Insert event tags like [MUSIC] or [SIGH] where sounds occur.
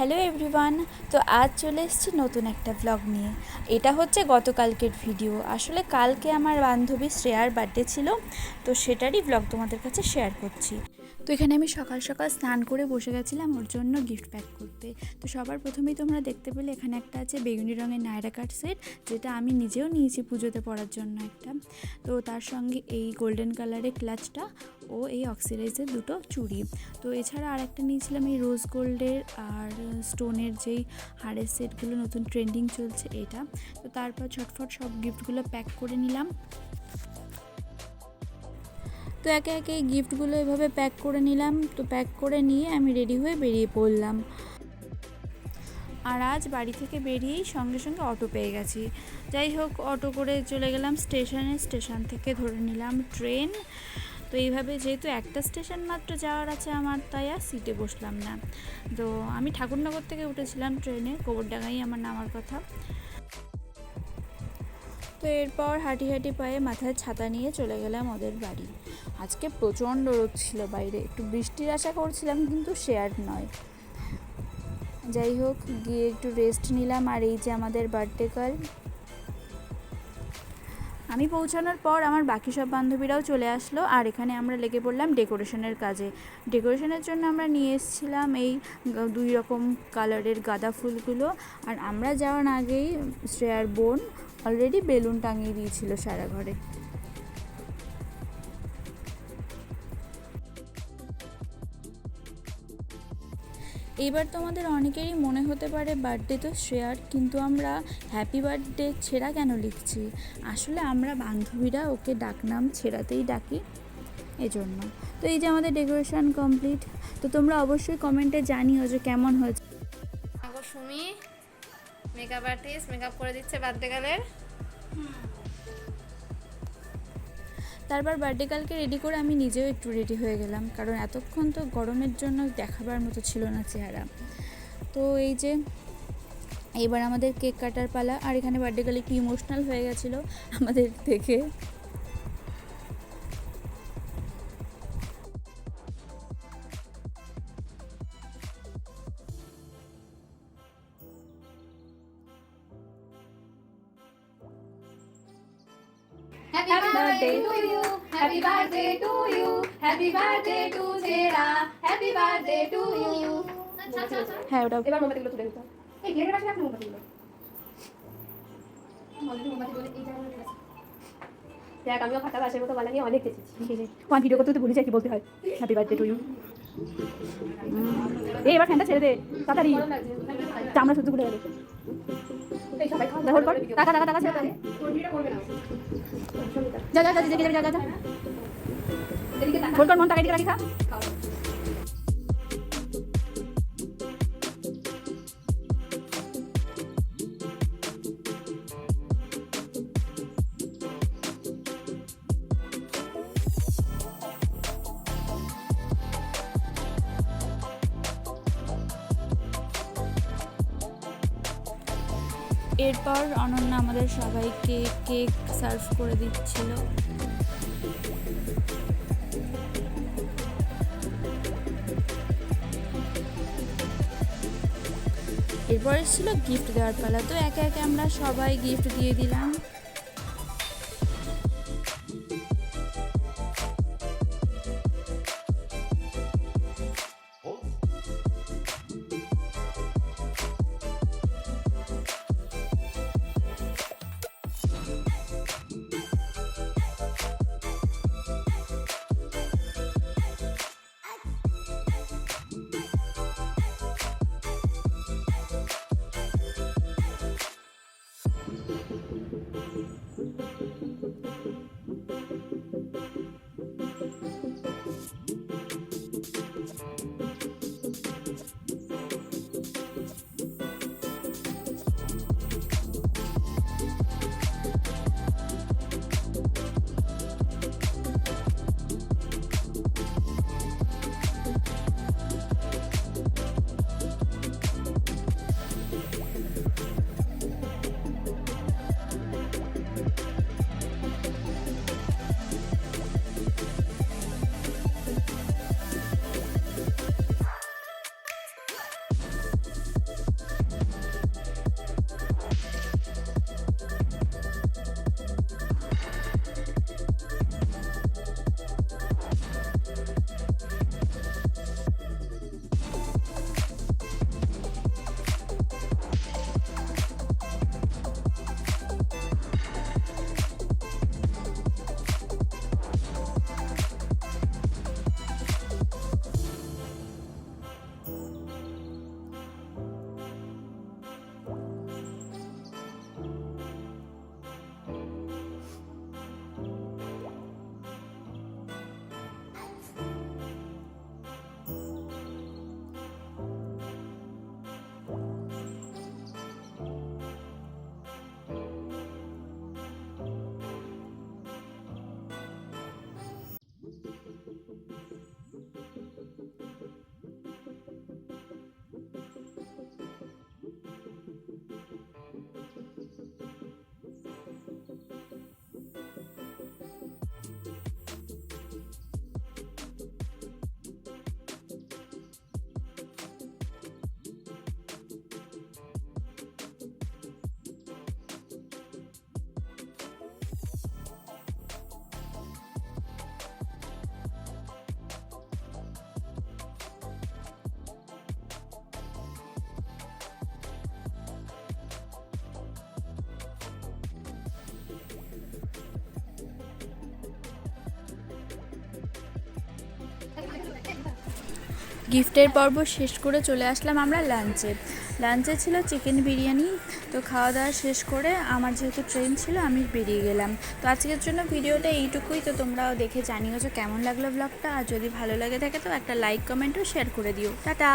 Hello everyone, তো আজ চলে এসেছি নতুন একটা ব্লগ নিয়ে। এটা হচ্ছে গতকালকের ভিডিও আসলে কালকে আমার বান্ধবী শ্রেয়ার বার্থডে ছিল, তো সেটারই ব্লগ তোমাদের কাছে শেয়ার করছি। তো এখানে আমি সকাল সকাল স্নান করে বসে গেছিলাম ওর জন্য গিফট প্যাক করতে। তো সবার প্রথমেই তোমরা দেখতে পেলে এখানে একটা আছে বেগুনি রঙের নায়রা কাট সেট যেটা আমি নিজেও নিয়েছি পুজোতে পরার জন্য একটা। তো তার সঙ্গে এই গোল্ডেন কালারের ক্লাচটা ও এই অক্সিডাইজের দুটো চুড়ি। তো এছাড়া আর একটা নিয়েছিলাম এই রোজ গোল্ডের আর স্টোনের যেই হাড়ের সেটগুলো নতুন ট্রেন্ডিং চলছে এটা। তো তারপর ছটফট সব গিফটগুলো প্যাক করে নিলাম। তো একে একে এই গিফটগুলো এভাবে প্যাক করে নিলাম। তো প্যাক করে নিয়ে আমি রেডি হয়ে বেরিয়ে পড়লাম। আর আজ বাড়ি থেকে বেরিয়েই সঙ্গে সঙ্গে অটো পেয়ে গেছি। যাই হোক অটো করে চলে গেলাম স্টেশনে স্টেশন থেকে ধরে নিলাম ট্রেন তো এইভাবে যেহেতু একটা স্টেশন মাত্র যাওয়ার আছে আমার, তাই আর সিটে বসলাম না। তো আমি ঠাকুরনগর থেকে উঠেছিলাম ট্রেনে গোবরডাঙ্গাই আমার নামার কথা। তো এরপর হাঁটি হাঁটি পায়ে মাথায় ছাতা নিয়ে চলে গেলাম ওদের বাড়ি। আজকে প্রচণ্ড রোদ ছিল বাইরে, একটু বৃষ্টির আশা করছিলাম কিন্তু শেয়ার নয়। যাই হোক, গিয়ে একটু রেস্ট নিলাম আর এই যে আমাদের বার্থডে কাল আমি পৌঁছানোর পর আমার বাকি সব বান্ধবীরাও চলে আসলো, আর এখানে আমরা লেগে পড়লাম ডেকোরেশনের কাজে। ডেকোরেশনের জন্য আমরা নিয়ে এসেছিলাম এই দুই রকম কালারের গাঁদা ফুলগুলো, আর আমরা যাওয়ার আগেই শ্রেয়ার বোন অলরেডি বেলুন টাঙিয়ে দিয়েছিল সারা ঘরে। এইবার তোমাদের অনেকেরই মনে হতে পারে বার্থডে তো শ্রেয়ার কিন্তু আমরা হ্যাপি বার্থডে ছেঁড়া কেন লিখছি? আসলে আমরা বান্ধবীরা ওকে ডাকনাম ছেঁড়াতেই ডাকি এজন্য। তো এই যে আমাদের ডেকোরেশন কমপ্লিট তো তোমরা অবশ্যই কমেন্টে জানিও যে কেমন হয়েছে। সুমি মেকআপ আর্টিস্ট মেকআপ করে দিচ্ছে বার্থডে গালের তারপর বার্থডে কালকে রেডি করে আমি নিজেও একটু রেডি হয়ে গেলাম। কারণ এতক্ষণ তো গরমের জন্য দেখাবার মতো ছিল না চেহারা। তো এই যে, এবার আমাদের কেক কাটার পালা। আর এখানে বার্থডে কালে একটু ইমোশনাল হয়ে গেছিল আমাদের দেখে Happy birthday to you. Happy birthday to you. Happy birthday to Zera. Happy birthday to you. আচ্ছা আচ্ছা আচ্ছা হ্যাঁ ওটা এবার মোমবাতিগুলো তুলে দিতে এই ঘেরে রাখলে আপনি মোমবাতিগুলো। দেখ আমিও ফাটা বাসের মতো বানানি অনেক দেখেছি [LAUGHS] ওয়ান ভিডিও করতে তো ভুলে যাই কি বলতে হয় হ্যাপি বার্থডে টু ইউ এই এবার ফ্যানটা ছেড়ে দে তাড়াতাড়ি চামড়া সহ্য করে গেলে হোল্ড কর টাকা টাকা টাকা যা যা যা যা যা যা। হোল্ড কর মন টাকা এদিকে রাখি খা এরপর অনন্যা আমাদের সবাইকে কেক সার্ভ করে দিচ্ছিল। এরপরে ছিল গিফট দেওয়ার পালা। তো একে একে আমরা সবাই গিফট দিয়ে দিলাম। গিফটের পর্ব শেষ করে চলে আসলাম আমরা লাঞ্চে। লাঞ্চে ছিল চিকেন বিরিয়ানি, তো খাওয়া দাওয়া শেষ করে আমার যেহেতু ট্রেন ছিল, আমি বেরিয়ে গেলাম। তো আজকের জন্য ভিডিওটা এইটুকুই, তো তোমরাও দেখে জানিও যে কেমন লাগল ব্লগটা আর যদি ভালো লাগে থাকে তো একটা লাইক কমেন্টও শেয়ার করে দিও। টাটা!